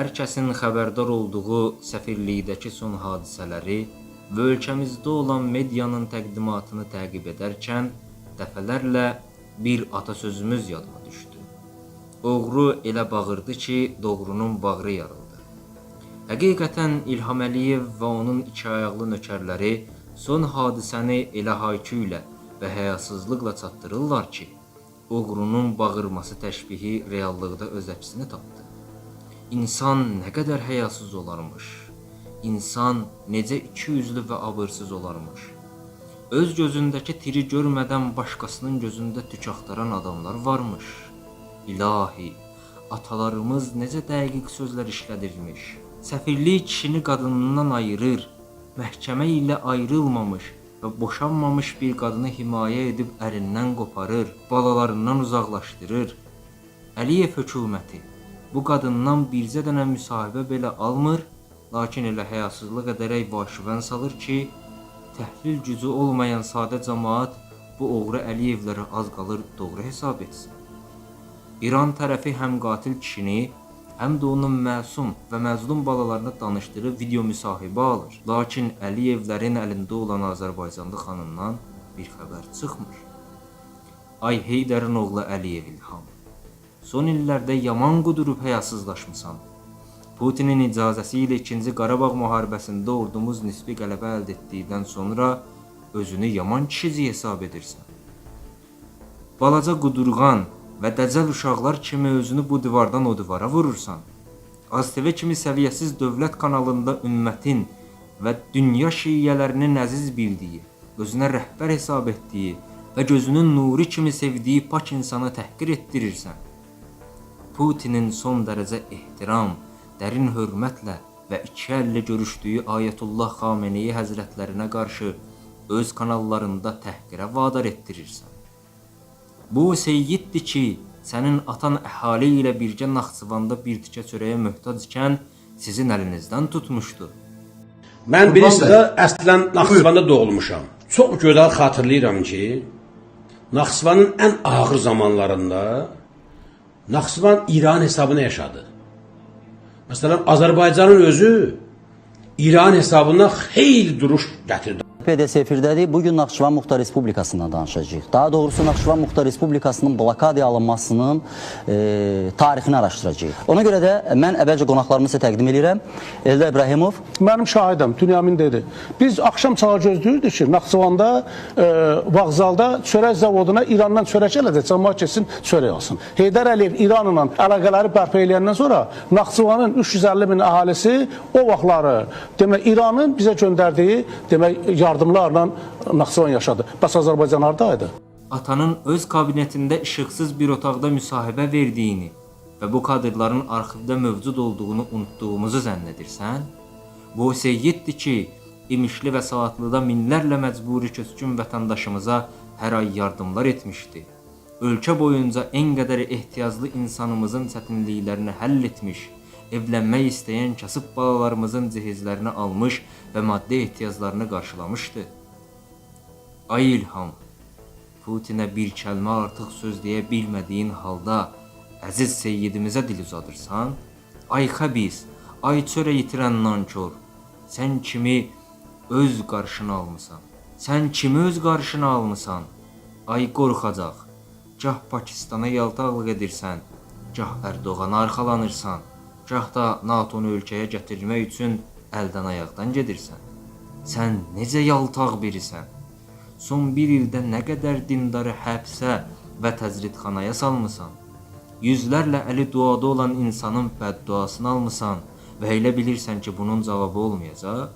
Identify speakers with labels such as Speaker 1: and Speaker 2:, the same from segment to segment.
Speaker 1: hər kəsin xəbərdar olduğu səfirlikdəki son hadisələri və ölkəmizdə olan medianın təqdimatını təqib edərkən dəfələrlə bir atasözümüz yadıma düşdü. Oğru elə bağırdı ki, doğrunun bağrı yarıldı. Həqiqətən İlham Əliyev və onun iki ayaqlı nökərləri son hadisəni elə haykü ilə və həyasızlıqla çatdırırlar ki, oğrunun bağırması təşbihi reallıqda öz əksini tapdı. İnsan nə qədər həyasız olarmış. İnsan necə ikiyüzlü və abırsız olarmış. Öz gözündəki tiri görmədən başqasının gözündə tük adamlar varmış. İlahi, atalarımız necə dəqiq sözlər işlədirmiş. Səfirlik kişini qadınından ayırır, məhkəmə ilə ayrılmamış və boşanmamış bir qadını himayə edib ərindən qoparır, balalarından uzaqlaşdırır. Əliyev hökuməti bu qadından bircə dənə müsahibə belə almır, lakin elə həyasızlıq edərək başıvən salır ki, təhlil gücü olmayan sadə cəmaət bu oğru Əliyevləri az qalır doğru hesab etsin. İran tərəfi həm qatil kişini, həm də onun məsum və məzlum balalarını danışdırıb video müsahibə alır. Lakin Əliyevlərin əlində olan Azərbaycanlı xanımdan bir xəbər çıxmır. Ay Heydərin oğlu Əliyev İlham. Son illərdə yaman qudurub həyasızlaşmısan. Putinin icazəsi ilə 2-ci Qarabağ müharibəsində ordumuz nisbi qələbə əldə etdikdən sonra özünü yaman kişici hesab edirsən. Balaca qudurğan və dəcəl uşaqlar kimi özünü bu divardan o divara vurursan. AzTV kimi səviyyəsiz dövlət kanalında ümmətin və dünya şiyyələrinin əziz bildiyi, özünə rəhbər hesab etdiyi və gözünün nuru kimi sevdiyi pak insanı təhqir etdirirsən. Putinin son dərəcə ehtiram, dərin hörmətlə və iki əlli görüşdüyü Ayətullah Xameneyi həzrətlərinə qarşı öz kanallarında təhqirə vadar etdirirsən. Bu seyyiddir ki, sənin atan əhali ilə birgə Naxçıvanda bir tikə çörəyə möhtac ikən sizin əlinizdən tutmuşdu.
Speaker 2: Mən birisi də əslən Naxçıvanda doğulmuşam. Çox gözəl xatırlayıram ki, Naxçıvanın ən ağır zamanlarında Naxçıvan İran hesabına yaşadı. Məsələn, Azərbaycanın özü İran hesabına xeyli duruş gətirdi.
Speaker 3: PDS efirdədir. Bugün Naxçıvan Muxtar Respublikasından danışacağıq. Daha doğrusu Naxçıvan Muxtar Respublikasının blokadaya alınmasının e, tarixini araşdıracağıq. Ona görə də mən əvvəlcə qonaqlarımı sizə təqdim edirəm. Eldar İbrahimov,
Speaker 4: Mənim şahidim Dünyamin dedi. Biz axşam çağı gözləyirdik ki, Naxçıvanda e, vağzalda çörək zavoduna İrandan çörək gələcək, cəmaət keçsin çörək alsın. Heydər Əliyev İranla əlaqələri bərpa eləyəndən sonra Naxçıvanın 350 min əhalisi o vaxtları demək İranın bizə göndərdiyi demək yardımlarla Naxçıvan yaşadı. Bəs Azərbaycan hardaydı?
Speaker 1: Atanın öz kabinetində işıqsız bir otaqda müsahibə verdiyini və bu kadrların arxivdə mövcud olduğunu unutduğumuzu zənn edirsən? Bu o seyyiddir ki, İmişli və Saatlıda minlərlə məcburi köçkün vətəndaşımıza hər ay yardımlar etmişdi. Ölkə boyunca ən qədər ehtiyaclı insanımızın çətinliklərini həll etmiş, evlənmək istəyən kasıb balalarımızın cihizlərini almış və maddi ehtiyaclarını qarşılamışdı. Ay İlham, Putinə bir kəlmə artıq söz deyə bilmədiyin halda əziz seyyidimizə dil uzadırsan? Ay xəbis, ay çörə yitirən nankor, sən kimi öz qarşına almısan? Sən kimi öz qarşına almısan? Ay qorxacaq, gah Pakistana yaltaqlıq edirsən, gah Ərdoğana arxalanırsan, gah da NATO-nu ölkəyə gətirmək üçün əldən ayaqdan gedirsən. Sən necə yaltaq birisən? Son bir ildə nə qədər dindarı həbsə və təcridxanaya salmısan? Yüzlərlə əli duada olan insanın bədduasını almısan və elə bilirsən ki, bunun cavabı olmayacaq?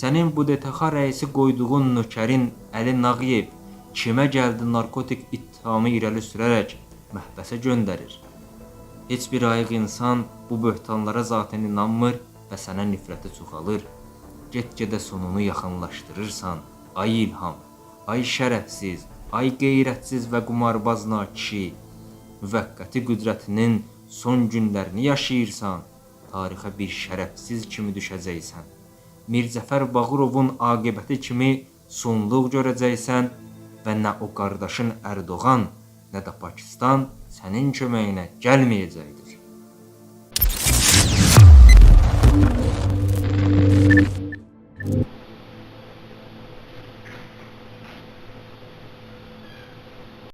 Speaker 1: Sənin bu DTX rəisi qoyduğun nökərin Əli Nağıyev kimə gəldi narkotik ittihamı irəli sürərək məhbəsə göndərir. Heç bir ayıq insan bu böhtanlara zaten inanmır və sənə nifrəti çoxalır. Get-gedə sonunu yaxınlaşdırırsan. Ay İlham, ay şərəfsiz, ay qeyrətsiz və qumarbaz nakişi, müvəqqəti qüdrətinin son günlərini yaşayırsan, tarixə bir şərəfsiz kimi düşəcəksən. Mirzəfər Bağırovun aqibəti kimi sonluq görəcəksən və nə o qardaşın Ərdoğan, nə də Pakistan sənin köməyinə gəlməyəcəkdir.